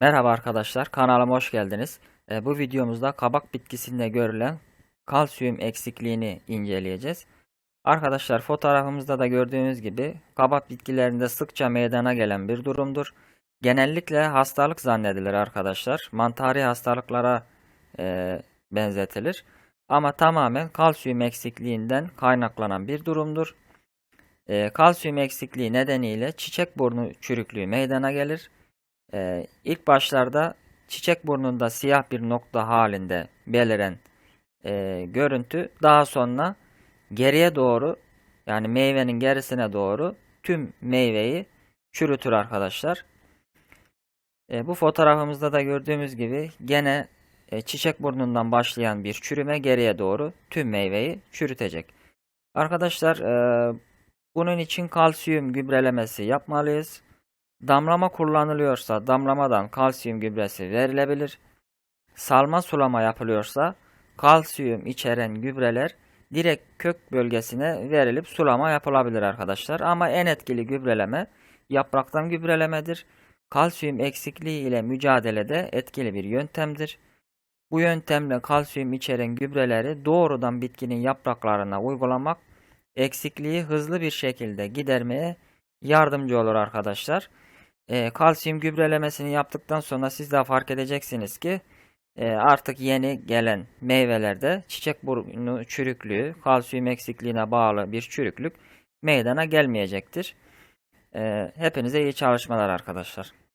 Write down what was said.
Merhaba arkadaşlar, kanalıma hoş geldiniz. E, bu videomuzda kabak bitkisinde görülen kalsiyum eksikliğini inceleyeceğiz. Arkadaşlar fotoğrafımızda da gördüğünüz gibi kabak bitkilerinde sıkça meydana gelen bir durumdur. Genellikle hastalık zannedilir arkadaşlar. Mantari hastalıklara e, benzetilir. Ama tamamen kalsiyum eksikliğinden kaynaklanan bir durumdur. E, kalsiyum eksikliği nedeniyle çiçek burnu çürüklüğü meydana gelir. Ee, ilk başlarda çiçek burnunda siyah bir nokta halinde beliren e, görüntü daha sonra geriye doğru yani meyvenin gerisine doğru tüm meyveyi çürütür arkadaşlar. E, bu fotoğrafımızda da gördüğümüz gibi gene e, çiçek burnundan başlayan bir çürüme geriye doğru tüm meyveyi çürütecek. Arkadaşlar e, bunun için kalsiyum gübrelemesi yapmalıyız. Damlama kullanılıyorsa damlamadan kalsiyum gübresi verilebilir. Salma sulama yapılıyorsa kalsiyum içeren gübreler direkt kök bölgesine verilip sulama yapılabilir arkadaşlar. Ama en etkili gübreleme yapraktan gübrelemedir. Kalsiyum eksikliği ile mücadelede etkili bir yöntemdir. Bu yöntemle kalsiyum içeren gübreleri doğrudan bitkinin yapraklarına uygulamak eksikliği hızlı bir şekilde gidermeye yardımcı olur arkadaşlar. E, kalsiyum gübrelemesini yaptıktan sonra siz de fark edeceksiniz ki e, artık yeni gelen meyvelerde çiçek burnu çürüklüğü, kalsiyum eksikliğine bağlı bir çürüklük meydana gelmeyecektir. E, hepinize iyi çalışmalar arkadaşlar.